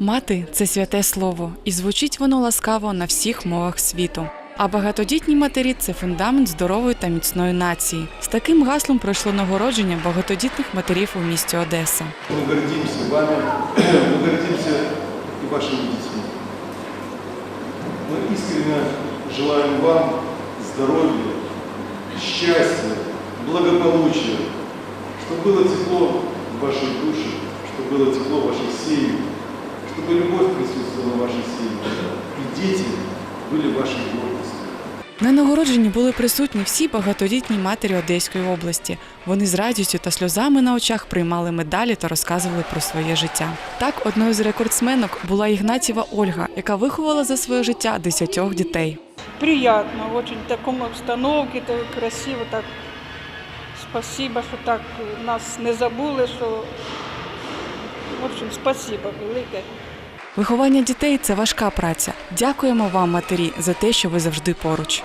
Мати це святе слово, і звучить воно ласкаво на всіх мовах світу. А багатодітні матері це фундамент здорової та міцної нації. З таким гаслом пройшло нагородження багатодітних матерів у місті Одеса. Мы гордимся вами, мы гордимся и вашими детьми. Мы искренне желаем вам здоровья, счастья, благополучия, чтобы было тепло в вашей душе, чтобы было тепло в ваших семьях, чтобы любовь присутствовала в вашей семье, и дети были вашей гордостью. На нагородженні були присутні всі багатодітні матері Одеської області. Вони з радістю та сльозами на очах приймали медалі та розказували про своє життя. Так, одною з рекордсменок була Ігнатєва Ольга, яка виховала за своє життя десятьох дітей. Приятно, очень в такому обстановке, так красиво, так спасибо, що так нас не забули, що в общем, спасибо велике. Виховання дітей це важка праця. Дякуємо вам, матері, за те, що ви завжди поруч.